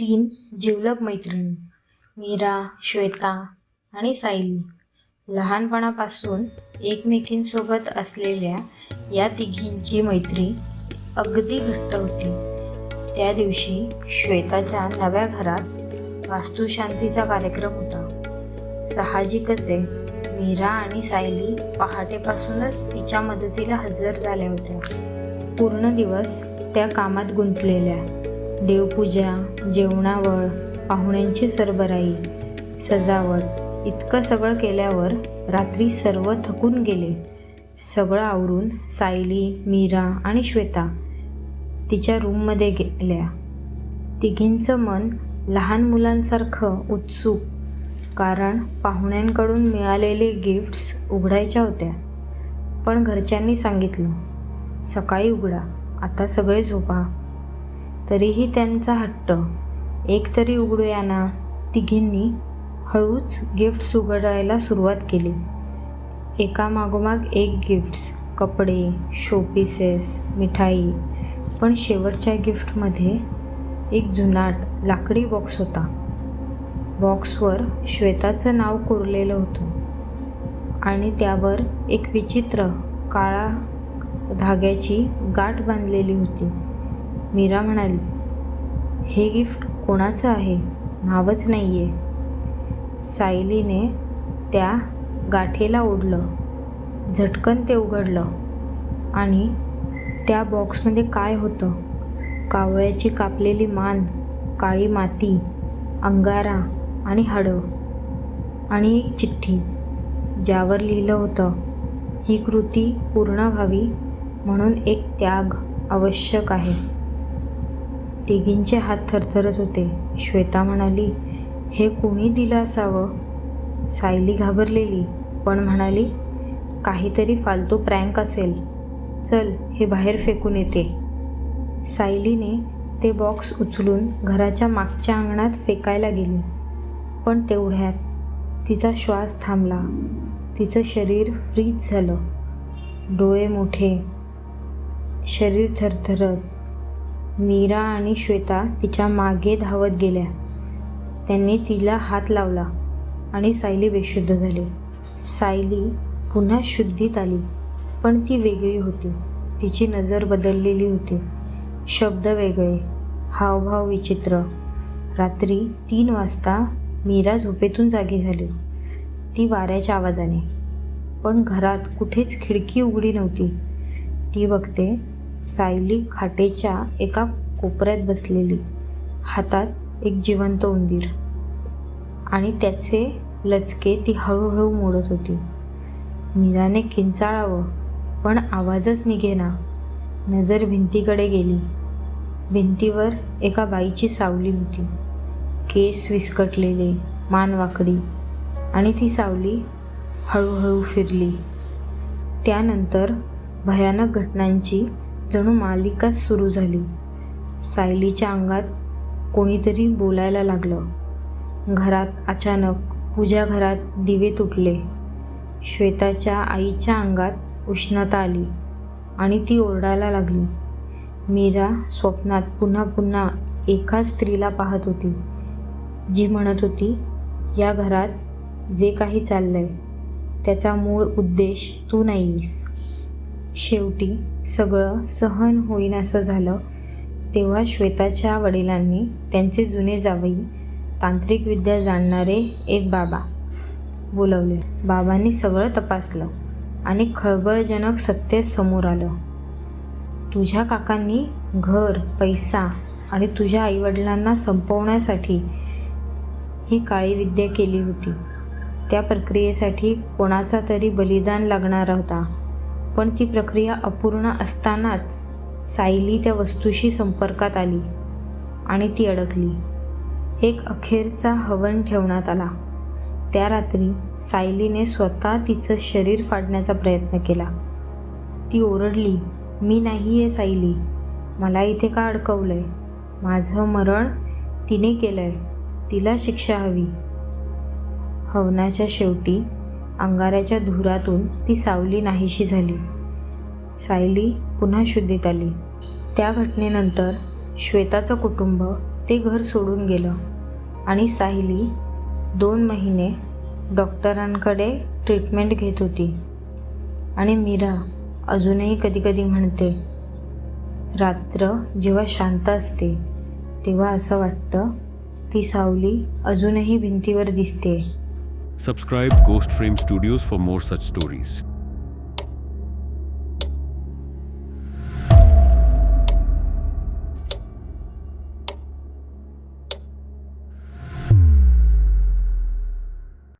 तीन जिवलग मैत्रिणी मीरा श्वेता आणि सायली. लहानपणापासून एकमेकींसोबत असलेल्या या तिघींची मैत्री अगदी घट्ट होती. त्या दिवशी श्वेताच्या नव्या घरात वास्तुशांतीचा कार्यक्रम होता. साहजिकच आहे मीरा आणि सायली पहाटेपासूनच तिच्या मदतीला हजर झाल्या होत्या. पूर्ण दिवस त्या कामात गुंतलेल्या. देवपूजा जेवणावळ पाहुण्यांची सरबराई सजावट इतकं सगळं केल्यावर रात्री सर्व थकून गेले. सगळं आवरून सायली मीरा आणि श्वेता तिच्या रूममध्ये गेल्या. तिघींचं मन लहान मुलांसारखं उत्सुक कारण पाहुण्यांकडून मिळालेले गिफ्ट्स उघडायच्या होत्या. पण घरच्यांनी सांगितलं सकाळी उघडा आता सगळे झोपा. तरीही त्यांचा हट्ट. एक तरी उघडूया ना तिघींनी हळूच गिफ्ट्स उघडायला सुरुवात केली. एका मागोमाग एक गिफ्ट्स कपडे शोपीसेस मिठाई पण शेवटच्या गिफ्टमध्ये एक जुनाट लाकडी बॉक्स होता. बॉक्सवर श्वेताचं नाव कोरलेलं होतं आणि त्यावर एक विचित्र काळा धाग्याची गाठ बांधलेली होती. मीरा म्हणाली हे गिफ्ट कोणाचं आहे? नावच नाही आहे सायलीने त्या गाठेला ओढलं. झटकन ते उघडलं. आणि त्या बॉक्समध्ये काय होतं? कावळ्याची कापलेली मान काळी माती अंगारा आणि हाडं आणि एक चिठ्ठी ज्यावर लिहिलं होतं ही कृती पूर्ण व्हावी म्हणून एक त्याग आवश्यक आहे. तिघींचे हात थरथरत होते. श्वेता म्हणाली हे कोणी दिलं असावं? सायली घाबरलेली पण म्हणाली काहीतरी फालतू प्रँक असेल. चल हे बाहेर फेकून येते. सायलीने ते बॉक्स उचलून घराच्या मागच्या अंगणात फेकायला गेली. पण तेवढ्यात तिचा श्वास थांबला. तिचं शरीर फ्रीज झालं. डोळे मोठे. शरीर थरथरत. मीरा आणि श्वेता तिच्यामागे धावत गेल्या. त्यांनी तिला हात लावला आणि सायली बेशुद्ध झाली. सायली पुन्हा शुद्धीत आली पण ती वेगळी होती. तिची नजर बदललेली होती. शब्द वेगळे हावभाव विचित्र. रात्री तीन वाजता मीरा झोपेतून जागी झाली. ती वाऱ्याच्या आवाजाने. पण घरात कुठेच खिडकी उघडी नव्हती. ती बघते सायली खाटेच्या एका कोपऱ्यात बसलेली. हातात एक जिवंत उंदीर. आणि त्याचे लचके ती हळूहळू मोडत होती. मीराने किंचाळावं पण आवाजच निघेना. नजर भिंतीकडे गेली. भिंतीवर एका बाईची सावली होती. केस विस्कटलेले मान वाकडी. आणि ती सावली हळूहळू फिरली. त्यानंतर भयानक घटनांची जणू मालिकाच सुरू झाली. सायलीच्या अंगात कोणीतरी बोलायला लागलं. घरात अचानक पूजा घरात दिवे तुटले. श्वेताच्या आईच्या अंगात उष्णता आली आणि ती ओरडायला लागली. मीरा स्वप्नात पुन्हा पुन्हा एका स्त्रीला पाहत होती. जी म्हणत होती या घरात जे काही चाललं आहे त्याचा मूळ उद्देश तू नाहीस. शेवटी सगळं सहन होईन असं झालं तेव्हा श्वेताच्या वडिलांनी त्यांचे जुने जावई तांत्रिक विद्या जाणणारे एक बाबा बोलवले. बाबांनी सगळं तपासलं आणि खळबळजनक सत्य समोर आलं. तुझ्या काकांनी घर पैसा आणि तुझ्या आईवडिलांना संपवण्यासाठी ही काळी विद्या केली होती. त्या प्रक्रियेसाठी कोणाचा तरी बलिदान लागणार होता. पण ती प्रक्रिया अपूर्ण असतानाच सायली त्या वस्तूशी संपर्कात आली आणि ती अडकली. एक अखेरचा हवन ठेवण्यात आला. त्या रात्री सायलीने स्वतः तिचं शरीर फाडण्याचा प्रयत्न केला. ती ओरडली मी नाही आहे सायली. मला इथे का अडकवलं आहे माझं मरण तिने केलं आहे तिला शिक्षा हवी. हवनाच्या शेवटी अंगाराच्या धुरातून ती सावली नाहीशी झाली. सायली पुन्हा शुद्धीत आली. त्या घटनेनंतर श्वेताचं कुटुंब ते घर सोडून गेलं आणि सायली दोन महिने डॉक्टरांकडे ट्रीटमेंट घेत होती. आणि मीरा अजूनही कधीकधी म्हणते रात्र जेव्हा शांत असते तेव्हा असं वाटतं ती सावली अजूनही भिंतीवर दिसते Subscribe Ghost Frame Studios for more such stories.